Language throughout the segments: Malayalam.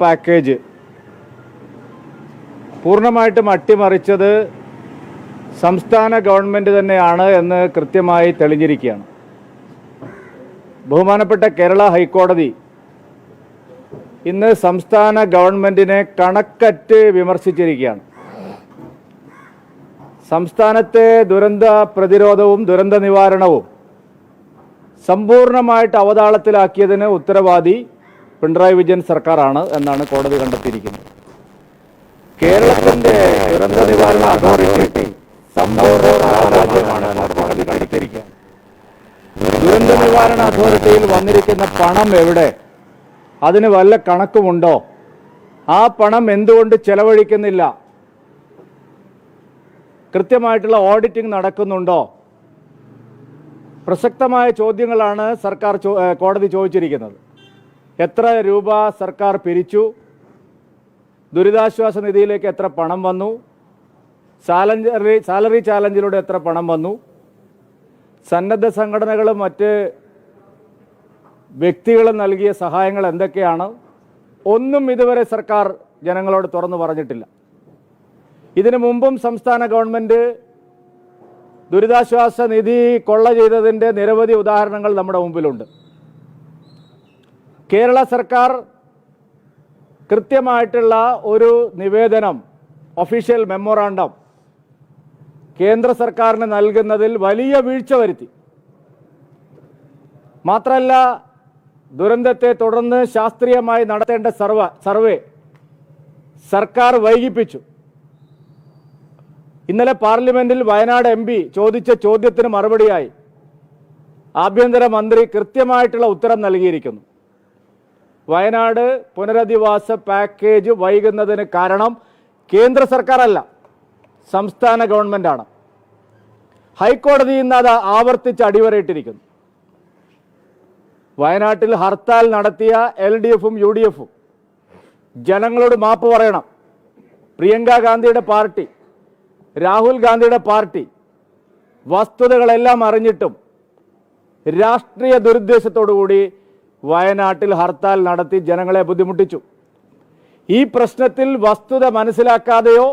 പാക്കേജ് പൂർണമായിട്ടും അട്ടിമറിച്ചത് സംസ്ഥാന ഗവൺമെന്റ് തന്നെയാണ് എന്ന് കൃത്യമായി തെളിഞ്ഞിരിക്കുകയാണ്. ബഹുമാനപ്പെട്ട കേരള ഹൈക്കോടതി ഇന്ന് സംസ്ഥാന ഗവൺമെന്റിനെ കണക്കറ്റ് വിമർശിച്ചിരിക്കുകയാണ്. സംസ്ഥാനത്തെ ദുരന്ത പ്രതിരോധവും ദുരന്ത നിവാരണവും സമ്പൂർണമായിട്ട് അവതാളത്തിലാക്കിയതിന് ഉത്തരവാദി പിണറായി വിജയൻ സർക്കാരാണ് എന്നാണ് കോടതി കണ്ടെത്തിയിരിക്കുന്നത്. കേരളത്തിന്റെ ദുരന്ത നിവാരണ അതോറിറ്റി സമ്പൂർണ ദുരന്ത നിവാരണ അതോറിറ്റിയിൽ വന്നിരിക്കുന്ന പണം എവിടെ? അതിന് വല്ല കണക്കുമുണ്ടോ? ആ പണം എന്തുകൊണ്ട് ചെലവഴിക്കുന്നില്ല? കൃത്യമായിട്ടുള്ള ഓഡിറ്റിംഗ് നടക്കുന്നുണ്ടോ? പ്രസക്തമായ ചോദ്യങ്ങളാണ് സർക്കാർ കോടതി ചോദിച്ചിരിക്കുന്നത്. എത്ര രൂപ സർക്കാർ പിരിച്ചു? ദുരിതാശ്വാസ നിധിയിലേക്ക് എത്ര പണം വന്നു? സാലറി സാലറി ചാലഞ്ചിലൂടെ എത്ര പണം വന്നു? സന്നദ്ധ സംഘടനകളും മറ്റ് വ്യക്തികളും നൽകിയ സഹായങ്ങൾ എന്തൊക്കെയാണ്? ഒന്നും ഇതുവരെ സർക്കാർ ജനങ്ങളോട് തുറന്നു പറഞ്ഞിട്ടില്ല. ഇതിനു മുമ്പും സംസ്ഥാന ഗവൺമെന്റ് ദുരിതാശ്വാസ നിധി കൊള്ള ചെയ്തതിന്റെ നിരവധി ഉദാഹരണങ്ങൾ നമ്മുടെ മുമ്പിലുണ്ട്. കേരള സർക്കാർ കൃത്യമായിട്ടുള്ള ഒരു നിവേദനം ഒഫീഷ്യൽ മെമ്മോറാണ്ടം കേന്ദ്ര സർക്കാരിന് നൽകുന്നതിൽ വലിയ വീഴ്ച വരുത്തി. മാത്രമല്ല ദുരന്തത്തെ തുടർന്ന് ശാസ്ത്രീയമായി നടത്തേണ്ട സർവ സർവേ സർക്കാർ വൈകിപ്പിച്ചു. ഇന്നലെ പാർലമെന്റിൽ വയനാട് എം ചോദിച്ച ചോദ്യത്തിന് മറുപടിയായി ആഭ്യന്തര മന്ത്രി കൃത്യമായിട്ടുള്ള ഉത്തരം നൽകിയിരിക്കുന്നു. വയനാട് പുനരധിവാസ പാക്കേജ് വൈകുന്നതിന് കാരണം കേന്ദ്ര സർക്കാരല്ല സംസ്ഥാന ഗവൺമെന്റാണ് ഹൈക്കോടതി ഇന്ന് അത് ആവർത്തിച്ച് അടിവരയിട്ടിരിക്കുന്നു. വയനാട്ടിൽ ഹർത്താൽ നടത്തിയ എൽ ഡി എഫും യു ഡി എഫും. ജനങ്ങളോട് മാപ്പ് പറയണം. പ്രിയങ്ക ഗാന്ധിയുടെ പാർട്ടി രാഹുൽ ഗാന്ധിയുടെ പാർട്ടി വസ്തുതകളെല്ലാം അറിഞ്ഞിട്ടും രാഷ്ട്രീയ ദുരുദ്ദേശത്തോടുകൂടി വയനാട്ടിൽ ഹർത്താൽ നടത്തി ജനങ്ങളെ ബുദ്ധിമുട്ടിച്ചു. ഈ പ്രശ്നത്തിൽ വസ്തുത മനസ്സിലാക്കാതെയോ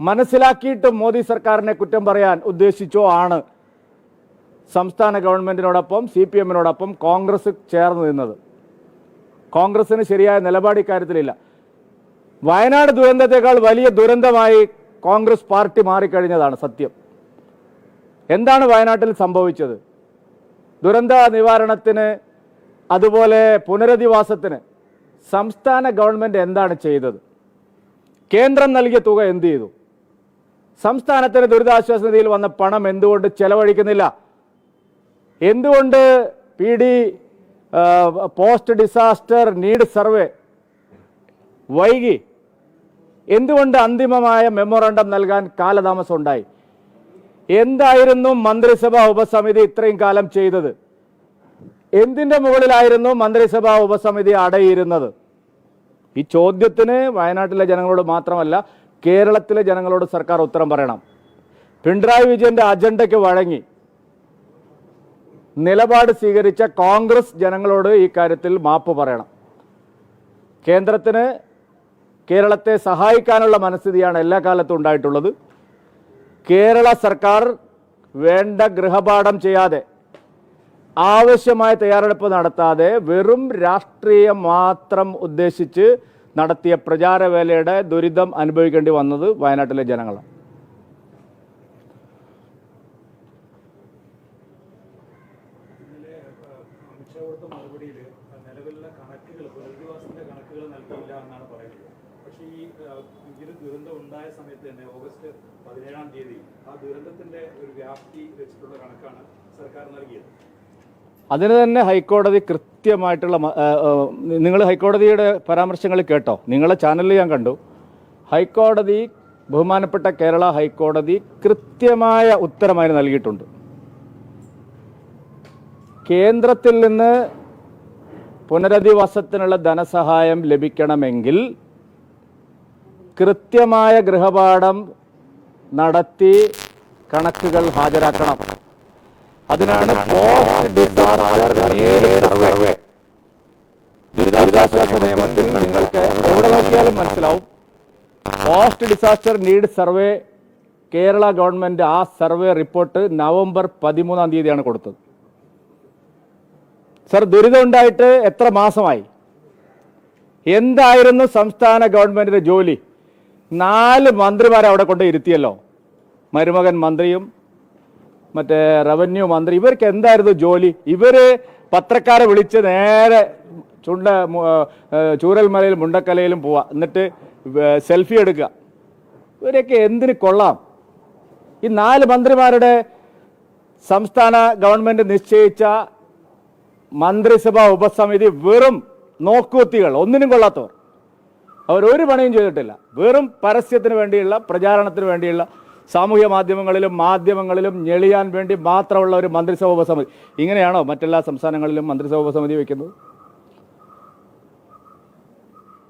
മനസ്സിലാക്കിയിട്ടും മോദി സർക്കാരിനെ കുറ്റം പറയാൻ ഉദ്ദേശിച്ചോ ആണ് സംസ്ഥാന ഗവൺമെന്റിനോടൊപ്പം സി പി എമ്മിനോടൊപ്പം കോൺഗ്രസ് ചേർന്ന് നിന്നത്. കോൺഗ്രസിന് ശരിയായ നിലപാട് ഇക്കാര്യത്തിലില്ല. വയനാട് ദുരന്തത്തെക്കാൾ വലിയ ദുരന്തമായി കോൺഗ്രസ് പാർട്ടി മാറിക്കഴിഞ്ഞതാണ് സത്യം. എന്താണ് വയനാട്ടിൽ സംഭവിച്ചത്? ദുരന്ത നിവാരണത്തിന് അതുപോലെ പുനരധിവാസത്തിന് സംസ്ഥാന ഗവൺമെന്റ് എന്താണ് ചെയ്തത്? കേന്ദ്രം നൽകിയ തുക എന്ത് ചെയ്തു? സംസ്ഥാനത്തിന് ദുരിതാശ്വാസ നിധിയിൽ വന്ന പണം എന്തുകൊണ്ട് ചെലവഴിക്കുന്നില്ല? എന്തുകൊണ്ട് P D post disaster need survey വൈകി? എന്തുകൊണ്ട് അന്തിമമായ മെമ്മോറണ്ടം നൽകാൻ കാലതാമസം ഉണ്ടായി? എന്തായിരുന്നു മന്ത്രിസഭാ ഉപസമിതി ഇത്രയും കാലം ചെയ്തത്? എന്തിന്റെ മുകളിലായിരുന്നു മന്ത്രിസഭാ ഉപസമിതി അടയിരുന്നത്? ഈ ചോദ്യത്തിന് വയനാട്ടിലെ ജനങ്ങളോട് മാത്രമല്ല കേരളത്തിലെ ജനങ്ങളോട് സർക്കാർ ഉത്തരം പറയണം. പിണറായി വിജയന്റെ അജണ്ടയ്ക്ക് വഴങ്ങി നിലപാട് സ്വീകരിച്ച കോൺഗ്രസ് ജനങ്ങളോട് ഈ കാര്യത്തിൽ മാപ്പ് പറയണം. കേന്ദ്രത്തിന് കേരളത്തെ സഹായിക്കാനുള്ള മനസ്ഥിതിയാണ് എല്ലാ കാലത്തും ഉണ്ടായിട്ടുള്ളത്. കേരള സർക്കാർ വേണ്ട ഗൃഹപാഠം ചെയ്യാതെ ആവശ്യമായ തയ്യാറെടുപ്പ് നടത്താതെ വെറും രാഷ്ട്രീയം മാത്രം ഉദ്ദേശിച്ച് നടത്തിയ പ്രചാരവേലയുടെ ദുരിതം അനുഭവിക്കേണ്ടി വന്നത് വയനാട്ടിലെ ജനങ്ങളാണ്. പതിനേഴാം തീയതി ആ ദുരന്തത്തിന്റെ ഒരു വ്യാപ്തി വെച്ചിട്ടുള്ള കണക്കാണ് സർക്കാർ നൽകിയത്. അതിന് തന്നെ ഹൈക്കോടതി കൃത്യമായിട്ടുള്ള നിങ്ങൾ ഹൈക്കോടതിയുടെ പരാമർശങ്ങൾ കേട്ടോ. നിങ്ങളെ ചാനലിൽ ഞാൻ കണ്ടു. ഹൈക്കോടതി ബഹുമാനപ്പെട്ട കേരള ഹൈക്കോടതി കൃത്യമായ ഉത്തരമായി നൽകിയിട്ടുണ്ട്. കേന്ദ്രത്തിൽ നിന്ന് പുനരധിവാസത്തിനുള്ള ധനസഹായം ലഭിക്കണമെങ്കിൽ കൃത്യമായ ഗൃഹപാഠം നടത്തി കണക്കുകൾ ഹാജരാക്കണം. അതിനാണ് പോസ്റ്റ് ഡിസാസ്റ്റർ ദുരിതാശ്വാസ നിയമത്തിൽ നിങ്ങൾക്ക് മനസ്സിലാവും. Post disaster need survey Kerala government ആ സർവേ റിപ്പോർട്ട് നവംബർ പതിമൂന്നാം തീയതിയാണ് കൊടുത്തത്. സർ ദുരിതം ഉണ്ടായിട്ട് എത്ര മാസമായി? എന്തായിരുന്നു സംസ്ഥാന ഗവൺമെന്റിന്റെ ജോലി? നാല് മന്ത്രിമാരെ അവിടെ കൊണ്ട് ഇരുത്തിയല്ലോ. മരുമകൻ മന്ത്രിയും മറ്റേ റവന്യൂ മന്ത്രി ഇവർക്ക് എന്തായിരുന്നു ജോലി? ഇവർ പത്രക്കാരെ വിളിച്ച് നേരെ ചുണ്ട ചൂരൽമലയിലും മുണ്ടക്കലയിലും പോവാ. എന്നിട്ട് സെൽഫി എടുക്കുക. ഇവരൊക്കെ എന്തിന് കൊള്ളാം? ഈ നാല് മന്ത്രിമാരുടെ സംസ്ഥാന ഗവൺമെന്റ് നിശ്ചയിച്ച മന്ത്രിസഭാ ഉപസമിതി വെറും നോക്കൂത്തികൾ ഒന്നിനും കൊള്ളാത്തവർ. അവർ ഒരു പണിയും ചെയ്തിട്ടില്ല. വെറും പരസ്യത്തിന് വേണ്ടിയുള്ള പ്രചാരണത്തിന് വേണ്ടിയുള്ള സാമൂഹ്യ മാധ്യമങ്ങളിലും മാധ്യമങ്ങളിലും ഞെളിയാൻ വേണ്ടി മാത്രമുള്ള ഒരു മന്ത്രിസഭാ ഉപസമിതി. ഇങ്ങനെയാണോ മറ്റെല്ലാ സംസ്ഥാനങ്ങളിലും മന്ത്രിസഭാ ഉപസമിതി വയ്ക്കുന്നത്?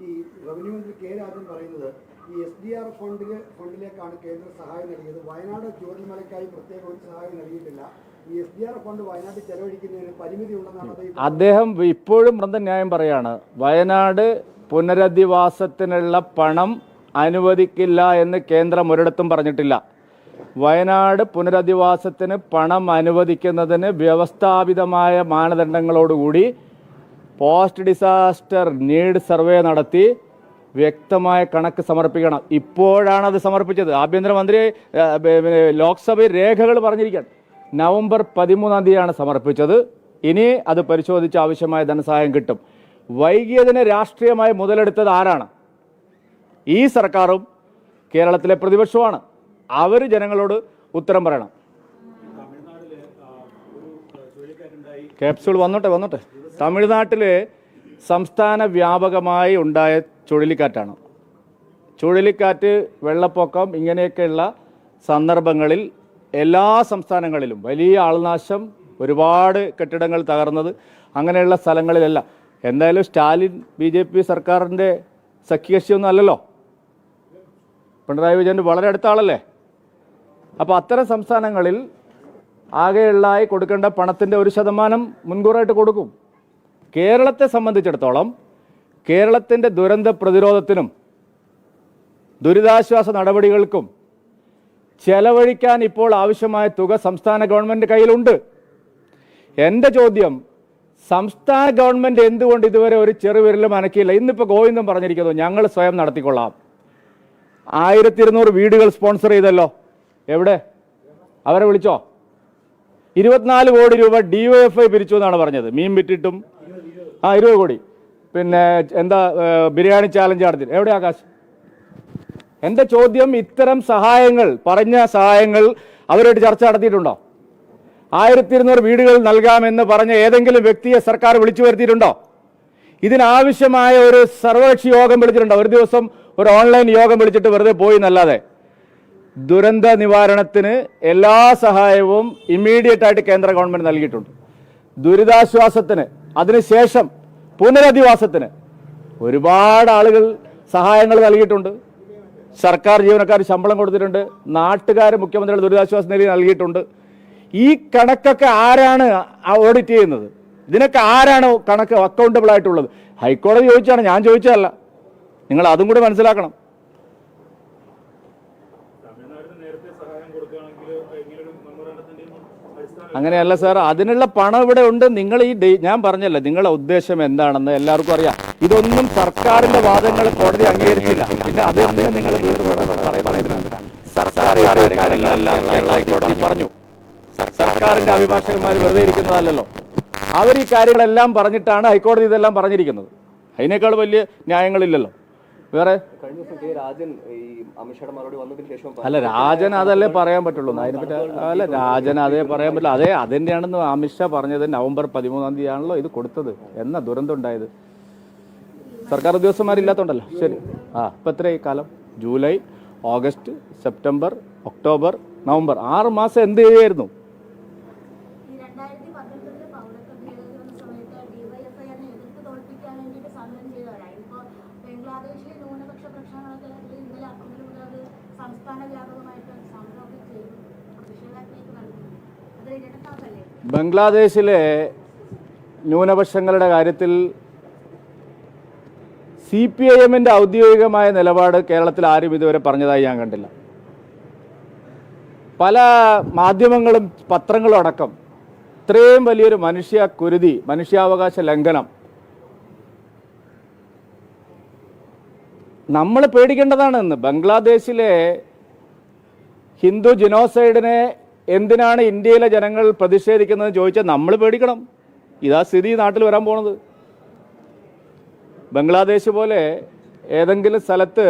ഈ റവന്യൂ മന്ത്രി കെ രാജൻ പറയുന്നത് ഈ എസ് ഡി ആർ ഫണ്ടിൽ ഫണ്ടിലേക്കാണ് കേന്ദ്ര സഹായം നൽകിയത്. വയനാട് ചൂരൽമലയ്ക്കായി പ്രത്യേക ഒരു സഹായം നൽകിയിട്ടില്ല. ഈ എസ് ഡി ആർ ഫണ്ട് വയനാട്ടിൽ ചെലവഴിക്കുന്നതിന് പരിമിതി ഉണ്ടെന്നാണ് അദ്ദേഹം ഇപ്പോഴും വൃന്ദ ന്യായം പറയാണ്. വയനാട് പുനരധിവാസത്തിനുള്ള പണം അനുവദിക്കില്ല എന്ന് കേന്ദ്രം ഒരിടത്തും പറഞ്ഞിട്ടില്ല. വയനാട് പുനരധിവാസത്തിന് പണം അനുവദിക്കുന്നതിന് വ്യവസ്ഥാപിതമായ മാനദണ്ഡങ്ങളോടുകൂടി പോസ്റ്റ് ഡിസാസ്റ്റർ നീഡ് സർവേ നടത്തി വ്യക്തമായ കണക്ക് സമർപ്പിക്കണം. ഇപ്പോഴാണ് അത് സമർപ്പിച്ചത്. ആഭ്യന്തരമന്ത്രി ലോക്സഭയിൽ രേഖകൾ പറഞ്ഞിരിക്കുകയാണ് നവംബർ പതിമൂന്നാം തീയതിയാണ് സമർപ്പിച്ചത്. ഇനി അത് പരിശോധിച്ച് ആവശ്യമായ ധനസഹായം കിട്ടും. വൈകിയതിനെ രാഷ്ട്രീയമായി മുതലെടുത്തത് ആരാണ്? ഈ സർക്കാരും കേരളത്തിലെ പ്രതിപക്ഷവുമാണ്. അവർ ജനങ്ങളോട് ഉത്തരം പറയണം. ക്യാപ്സ്യൂൾ വന്നോട്ടെ വന്നോട്ടെ. തമിഴ്നാട്ടിൽ സംസ്ഥാന വ്യാപകമായി ഉണ്ടായ ചുഴലിക്കാറ്റാണ്. ചുഴലിക്കാറ്റ് വെള്ളപ്പൊക്കം ഇങ്ങനെയൊക്കെയുള്ള സന്ദർഭങ്ങളിൽ എല്ലാ സംസ്ഥാനങ്ങളിലും വലിയ ആൾനാശം ഒരുപാട് കെട്ടിടങ്ങൾ തകർന്നത് അങ്ങനെയുള്ള സ്ഥലങ്ങളിലല്ല. എന്തായാലും സ്റ്റാലിൻ ബി ജെ പി സർക്കാരിന്റെ സഖ്യകക്ഷിയൊന്നും അല്ലല്ലോ. പിണറായി വിജയന്റെ വളരെ അടുത്ത ആളല്ലേ? അപ്പോൾ അത്തരം സംസ്ഥാനങ്ങളിൽ ആകെയുള്ളതായി കൊടുക്കേണ്ട പണത്തിന്റെ ഒരു ശതമാനം മുൻകൂറായിട്ട് കൊടുക്കും. കേരളത്തെ സംബന്ധിച്ചിടത്തോളം കേരളത്തിന്റെ ദുരന്ത പ്രതിരോധത്തിനും ദുരിതാശ്വാസ നടപടികൾക്കും ചെലവഴിക്കാൻ ഇപ്പോൾ ആവശ്യമായ തുക സംസ്ഥാന ഗവൺമെന്റ് കയ്യിലുണ്ട്. എന്റെ ചോദ്യം സംസ്ഥാന ഗവൺമെന്റ് എന്തുകൊണ്ട് ഇതുവരെ ഒരു ചെറുവിരലും അനക്കിയില്ല? ഇന്നിപ്പോൾ ഗോവിന്ദം പറഞ്ഞിരിക്കുന്നു ഞങ്ങൾ സ്വയം നടത്തിക്കൊള്ളാം. ആയിരത്തി ഇരുന്നൂറ് വീടുകൾ സ്പോൺസർ ചെയ്തല്ലോ. എവിടെ? അവരെ വിളിച്ചോ? ഇരുപത്തിനാല് കോടി രൂപ ഡി ഒ എഫ് ഐ പിരിച്ചു എന്നാണ് പറഞ്ഞത്. മീൻ വിറ്റിട്ടും ആ ഇരുപത് കോടി. പിന്നെ എന്താ ബിരിയാണി ചാലഞ്ച് നടത്തി എവിടെ ആകാശ്? എന്റെ ചോദ്യം ഇത്തരം സഹായങ്ങൾ പറഞ്ഞ സഹായങ്ങൾ അവരോട് ചർച്ച നടത്തിയിട്ടുണ്ടോ? ആയിരത്തി ഇരുന്നൂറ് വീടുകൾ നൽകാമെന്ന് പറഞ്ഞ ഏതെങ്കിലും വ്യക്തിയെ സർക്കാർ വിളിച്ചു വരുത്തിയിട്ടുണ്ടോ? ഇതിനാവശ്യമായ ഒരു സർവകക്ഷി യോഗം വിളിച്ചിട്ടുണ്ടോ? ഒരു ദിവസം ഒരു ഓൺലൈൻ യോഗം വിളിച്ചിട്ട് വെറുതെ പോയി എന്നല്ലാതെ. ദുരന്ത നിവാരണത്തിന് എല്ലാ സഹായവും ഇമ്മീഡിയറ്റ് ആയിട്ട് കേന്ദ്ര ഗവൺമെന്റ് നൽകിയിട്ടുണ്ട്. ദുരിതാശ്വാസത്തിന് അതിനുശേഷം പുനരധിവാസത്തിന് ഒരുപാട് ആളുകൾ സഹായങ്ങൾ നൽകിയിട്ടുണ്ട്. സർക്കാർ ജീവനക്കാർ ശമ്പളം കൊടുത്തിട്ടുണ്ട്. നാട്ടുകാർ മുഖ്യമന്ത്രിയുടെ ദുരിതാശ്വാസ നിധി നൽകിയിട്ടുണ്ട്. ഈ കണക്കൊക്കെ ആരാണ് ഓഡിറ്റ് ചെയ്യുന്നത്? ഇതിനൊക്കെ ആരാണ് കണക്ക് അക്കൗണ്ടബിൾ ആയിട്ടുള്ളത്? ഹൈക്കോടതി ചോദിച്ചാണ് ഞാൻ ചോദിച്ചതല്ല. നിങ്ങൾ അതും കൂടി മനസ്സിലാക്കണം. അങ്ങനെയല്ല സാർ അതിനുള്ള പണം ഇവിടെ ഉണ്ട്. നിങ്ങൾ ഈ ഞാൻ പറഞ്ഞല്ലോ നിങ്ങളുടെ ഉദ്ദേശം എന്താണെന്ന് എല്ലാവർക്കും അറിയാം. ഇതൊന്നും സർക്കാരിന്റെ വാദങ്ങൾ കോടതി അംഗീകരിച്ചില്ല. പിന്നെ അത് നിങ്ങൾ പറഞ്ഞു സർക്കാരിന്റെ അഭിഭാഷകന്മാർ വെറുതെ ഇരിക്കുന്നതല്ലോ അവർ ഈ കാര്യങ്ങളെല്ലാം പറഞ്ഞിട്ടാണ് ഹൈക്കോടതി ഇതെല്ലാം പറഞ്ഞിരിക്കുന്നത്. അതിനേക്കാൾ വലിയ ന്യായങ്ങളില്ലല്ലോ. വേറെ? അല്ല രാജൻ അതല്ലേ പറയാൻ പറ്റുള്ളൂ. അതിനെപ്പറ്റി അല്ല രാജൻ അതേ പറയാൻ പറ്റില്ല. അതെ അതിന്റെയാണെന്ന് അമിത്ഷാ പറഞ്ഞത് നവംബർ പതിമൂന്നാം തീയതി ആണല്ലോ ഇത് കൊടുത്തത്. എന്നാ ദുരന്തം ഉണ്ടായത്. സർക്കാർ ഉദ്യോഗസ്ഥന്മാരില്ലാത്തോണ്ടല്ലോ. ശരി. ആ ഇപ്പം എത്രയായി കാലം? July August September October November. ആറ് മാസം എന്ത് ചെയ്യുമായിരുന്നു ബംഗ്ലാദേശിലെ ന്യൂനപക്ഷങ്ങളുടെ കാര്യത്തിൽ സി പി ഐ എമ്മിന്റെ ഔദ്യോഗികമായ നിലപാട് കേരളത്തിൽ ആരും ഇതുവരെ പറഞ്ഞതായി ഞാൻ കണ്ടില്ല. പല മാധ്യമങ്ങളും പത്രങ്ങളും അടക്കം ഇത്രയും വലിയൊരു മനുഷ്യ കുരുതി മനുഷ്യാവകാശ ലംഘനം നമ്മൾ പേടിക്കേണ്ടതാണ് ഇന്ന് ബംഗ്ലാദേശിലെ ഹിന്ദു ജനോസൈഡിനെ എന്തിനാണ് ഇന്ത്യയിലെ ജനങ്ങൾ പ്രതിഷേധിക്കുന്നത് ചോദിച്ചാൽ നമ്മൾ പേടിക്കണം. ഇതാ സ്ഥിതി നാട്ടിൽ വരാൻ പോണത്. ബംഗ്ലാദേശ് പോലെ ഏതെങ്കിലും സ്ഥലത്ത്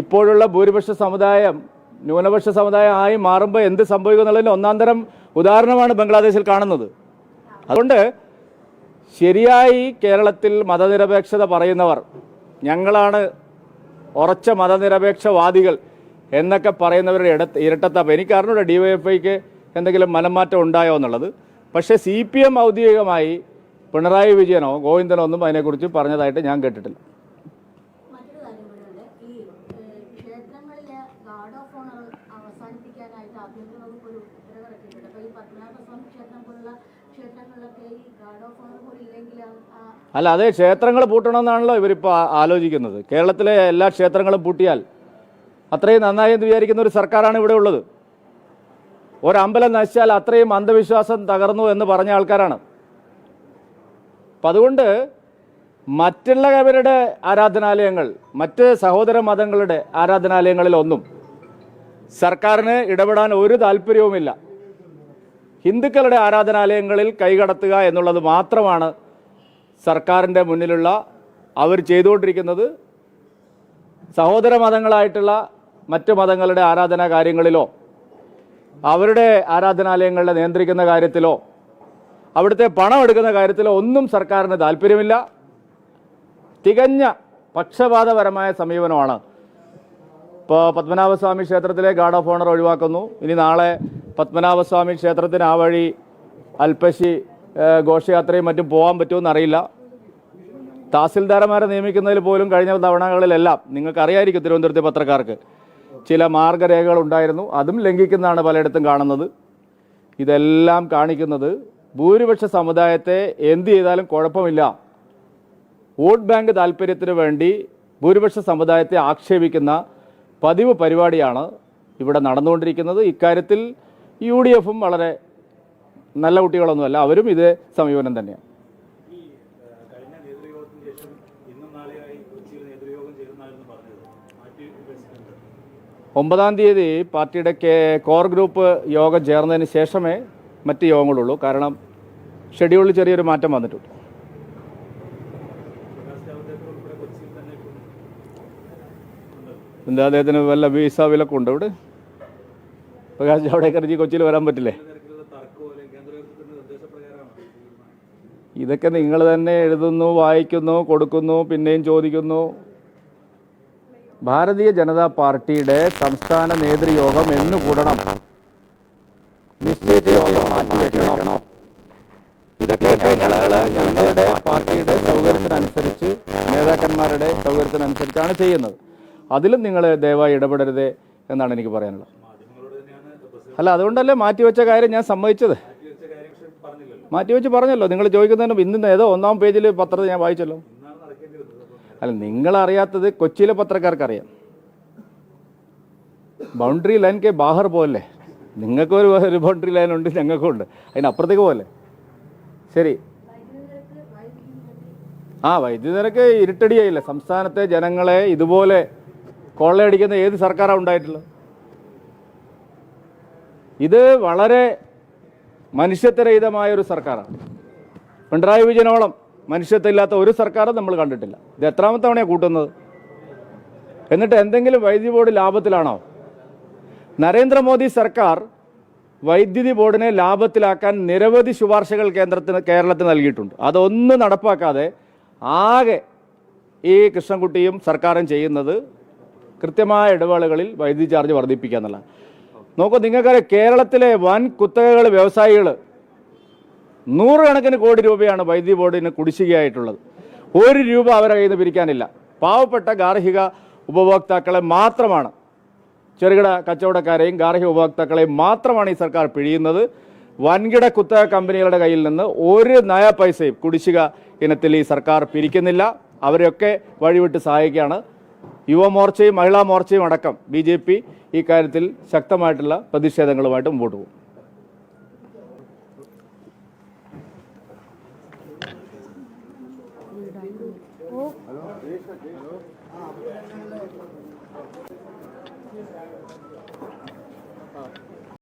ഇപ്പോഴുള്ള ഭൂരിപക്ഷ സമുദായം ന്യൂനപക്ഷ സമുദായം ആയി മാറുമ്പോൾ എന്ത് സംഭവിക്കും എന്നുള്ളതിന് ഒന്നാം തരം ഉദാഹരണമാണ് ബംഗ്ലാദേശിൽ കാണുന്നത്. അതുകൊണ്ട് ശരിയായി കേരളത്തിൽ മതനിരപേക്ഷത പറയുന്നവർ ഞങ്ങളാണ് ഉറച്ച മതനിരപേക്ഷവാദികൾ. എന്നൊക്കെ പറയുന്നവരുടെ ഇട ഇരട്ടത്താപ്പ്. എനിക്കറിഞ്ഞൂടെ ഡി വൈ എഫ് ഐക്ക് എന്തെങ്കിലും മനംമാറ്റം ഉണ്ടായോ എന്നുള്ളത്. പക്ഷേ സി പി എം ഔദ്യോഗികമായി പിണറായി വിജയനോ ഗോവിന്ദനോ ഒന്നും അതിനെക്കുറിച്ച് പറഞ്ഞതായിട്ട് ഞാൻ കേട്ടിട്ടില്ല. അല്ല അതേ ക്ഷേത്രങ്ങൾ പൂട്ടണമെന്നാണല്ലോ ഇവരിപ്പോൾ ആലോചിക്കുന്നത്. കേരളത്തിലെ എല്ലാ ക്ഷേത്രങ്ങളും പൂട്ടിയാൽ അത്രയും നന്നായി എന്ന് വിചാരിക്കുന്ന ഒരു സർക്കാരാണ് ഇവിടെ ഉള്ളത്. ഒരമ്പലം നശിച്ചാൽ അത്രയും അന്ധവിശ്വാസം തകർന്നു എന്ന് പറഞ്ഞ ആൾക്കാരാണ്. അപ്പം അതുകൊണ്ട് മറ്റുള്ളവരുടെ ആരാധനാലയങ്ങൾ മറ്റ് സഹോദര മതങ്ങളുടെ ആരാധനാലയങ്ങളിലൊന്നും സർക്കാരിന് ഇടപെടാൻ ഒരു താല്പര്യവുമില്ല. ഹിന്ദുക്കളുടെ ആരാധനാലയങ്ങളിൽ കൈകടത്തുക എന്നുള്ളത് മാത്രമാണ് സർക്കാരിന്റെ മുന്നിലുള്ള അവർ ചെയ്തുകൊണ്ടിരിക്കുന്നത്. സഹോദര മതങ്ങളായിട്ടുള്ള മറ്റ് മതങ്ങളുടെ ആരാധനാ കാര്യങ്ങളിലോ അവരുടെ ആരാധനാലയങ്ങളെ നിയന്ത്രിക്കുന്ന കാര്യത്തിലോ അവിടുത്തെ പണം എടുക്കുന്ന കാര്യത്തിലോ ഒന്നും സർക്കാരിന് താല്പര്യമില്ല. തികഞ്ഞ പക്ഷപാതപരമായ സമീപനമാണ്. ഇപ്പോൾ പത്മനാഭസ്വാമി ക്ഷേത്രത്തിലെ ഗാർഡ് ഓഫ് ഓണർ ഒഴിവാക്കുന്നു. ഇനി നാളെ പത്മനാഭസ്വാമി ക്ഷേത്രത്തിന് ആ വഴി അൽപ്പശി ഘോഷയാത്രയും മറ്റും പോകാൻ പറ്റുമെന്ന് അറിയില്ല തഹസിൽദാർമാരെ നിയമിക്കുന്നതിൽ പോലും കഴിഞ്ഞ തവണകളിലെല്ലാം നിങ്ങൾക്ക് അറിയായിരിക്കും തിരുവനന്തപുരത്തെ പത്രക്കാർക്ക് ചില മാർഗരേഖകൾ ഉണ്ടായിരുന്നു. അതും ലംഘിക്കുന്നതാണ് പലയിടത്തും കാണുന്നത്. ഇതെല്ലാം കാണിക്കുന്നത് ഭൂരിപക്ഷ സമുദായത്തെ എന്ത് ചെയ്താലും കുഴപ്പമില്ല. വോട്ട് ബാങ്ക് താല്പര്യത്തിന് വേണ്ടി ഭൂരിപക്ഷ സമുദായത്തെ ആക്ഷേപിക്കുന്ന പതിവ് പരിപാടിയാണ് ഇവിടെ നടന്നുകൊണ്ടിരിക്കുന്നത്. ഇക്കാര്യത്തിൽ യു ഡി എഫും വളരെ നല്ല കുട്ടികളൊന്നുമല്ല. അവരും ഇതേ സമീപനം തന്നെയാണ് ഈ ഏഹ്, കഴിഞ്ഞ നേതൃയോഗത്തിന് ശേഷം ഇന്നും നാളെയായി കൊച്ചിയിൽ നേതൃയോഗം ചേരുന്നായിരുന്നു പറഞ്ഞത് മാറ്റി വെച്ചിട്ടുണ്ട് ഒമ്പതാം തീയതി പാർട്ടിയുടെ കോർ ഗ്രൂപ്പ് യോഗം ചേർന്നതിന് ശേഷമേ മറ്റ് യോഗങ്ങളുള്ളൂ. കാരണം ഷെഡ്യൂളിൽ ചെറിയൊരു മാറ്റം വന്നിട്ടുണ്ട്. എന്താ അദ്ദേഹത്തിന് വല്ല വീസ വിലക്കുണ്ട് ഇവിടെ? പ്രകാശ് ജാവ്ഡേക്കർജി കൊച്ചിയിൽ വരാൻ പറ്റില്ലേ? ഇതൊക്കെ നിങ്ങൾ തന്നെ എഴുതുന്നു വായിക്കുന്നു കൊടുക്കുന്നു പിന്നെയും ചോദിക്കുന്നു. ഭാരതീയ ജനതാ പാർട്ടിയുടെ സംസ്ഥാന നേതൃയോഗം എന്ന് കൂടണം നിശ്ചയിച്ച യോഗം മാറ്റിവെക്കണോ ഇതൊക്കെ ഞങ്ങളുടെ പാർട്ടിയുടെ സൗകര്യത്തിനനുസരിച്ച് നേതാക്കന്മാരുടെ സൗകര്യത്തിനനുസരിച്ചാണ് ചെയ്യുന്നത്. അതിലും നിങ്ങൾ ദയവായി ഇടപെടരുത് എന്നാണ് എനിക്ക് പറയാനുള്ളത്. അല്ല അതുകൊണ്ടല്ലേ മാറ്റിവെച്ച കാര്യം ഞാൻ സമ്മതിച്ചത്? മാറ്റിവെച്ച് പറഞ്ഞല്ലോ. നിങ്ങൾ ചോദിക്കുന്നതിന് ഇന്ന് ഏതോ ഒന്നാം പേജിൽ പത്രത്തിൽ ഞാൻ വായിച്ചല്ലോ. അല്ല നിങ്ങളറിയാത്തത് കൊച്ചിയിലെ പത്രക്കാർക്കറിയാം. ബൗണ്ടറി ലൈൻ കെ ബാഹർ പോലെ നിങ്ങൾക്ക് ഒരു ബൗണ്ടറി ലൈൻ ഉണ്ട് ഞങ്ങൾക്കും ഉണ്ട്. അതിനപ്പുറത്തേക്ക് പോലെ ശരി. ആ വൈദ്യുതി നിരക്ക് ഇരുട്ടടിയായില്ല? സംസ്ഥാനത്തെ ജനങ്ങളെ ഇതുപോലെ കൊള്ളയടിക്കുന്ന ഏത് സർക്കാരാണ് ഉണ്ടായിട്ടുള്ളത്? ഇത് വളരെ മനുഷ്യത്വരഹിതമായ ഒരു സർക്കാരാണ്. പിണറായി വിജയനോളം മനുഷ്യത്വമില്ലാത്ത ഒരു സർക്കാരും നമ്മൾ കണ്ടിട്ടില്ല. ഇത് എത്രാമത്തെ തവണയാണ് കൂട്ടുന്നത്? എന്നിട്ട് എന്തെങ്കിലും വൈദ്യുതി ബോർഡ് ലാഭത്തിലാണോ? നരേന്ദ്രമോദി സർക്കാർ വൈദ്യുതി ബോർഡിനെ ലാഭത്തിലാക്കാൻ നിരവധി ശുപാർശകൾ കേന്ദ്രത്തിന് കേരളത്തിന് നൽകിയിട്ടുണ്ട്. അതൊന്നും നടപ്പാക്കാതെ ആകെ ഈ കൃഷ്ണൻകുട്ടിയും സർക്കാരും ചെയ്യുന്നത് കൃത്യമായ ഇടവേളകളിൽ വൈദ്യുതി ചാർജ് വർദ്ധിപ്പിക്കുക എന്നുള്ളതാണ്. നോക്കൂ നിങ്ങൾക്കറിയാം കേരളത്തിലെ വൻ കുത്തകകൾ വ്യവസായികൾ നൂറുകണക്കിന് കോടി രൂപയാണ് വൈദ്യുതി ബോർഡിന് കുടിശ്ശികയായിട്ടുള്ളത്. ഒരു രൂപ അവരെ കയ്യിൽ നിന്ന് പിരിക്കാനില്ല. പാവപ്പെട്ട ഗാർഹിക ഉപഭോക്താക്കളെ മാത്രമാണ് ചെറുകിട കച്ചവടക്കാരെയും ഗാർഹിക ഉപഭോക്താക്കളെയും മാത്രമാണ് ഈ സർക്കാർ പിഴിയുന്നത്. വൻകിട കുത്തക കമ്പനികളുടെ കയ്യിൽ നിന്ന് ഒരു നയ പൈസയും കുടിശ്ശിക ഇനത്തിൽ ഈ സർക്കാർ പിരിക്കുന്നില്ല. അവരെയൊക്കെ വഴിവിട്ട് സഹായിക്കുകയാണ്. യുവമോർച്ചയും മഹിളാ മോർച്ചയും അടക്കം ബി ജെ പി ഈ കാര്യത്തിൽ ശക്തമായിട്ടുള്ള പ്രതിഷേധങ്ങളുമായിട്ട് മുമ്പോട്ട് പോകും.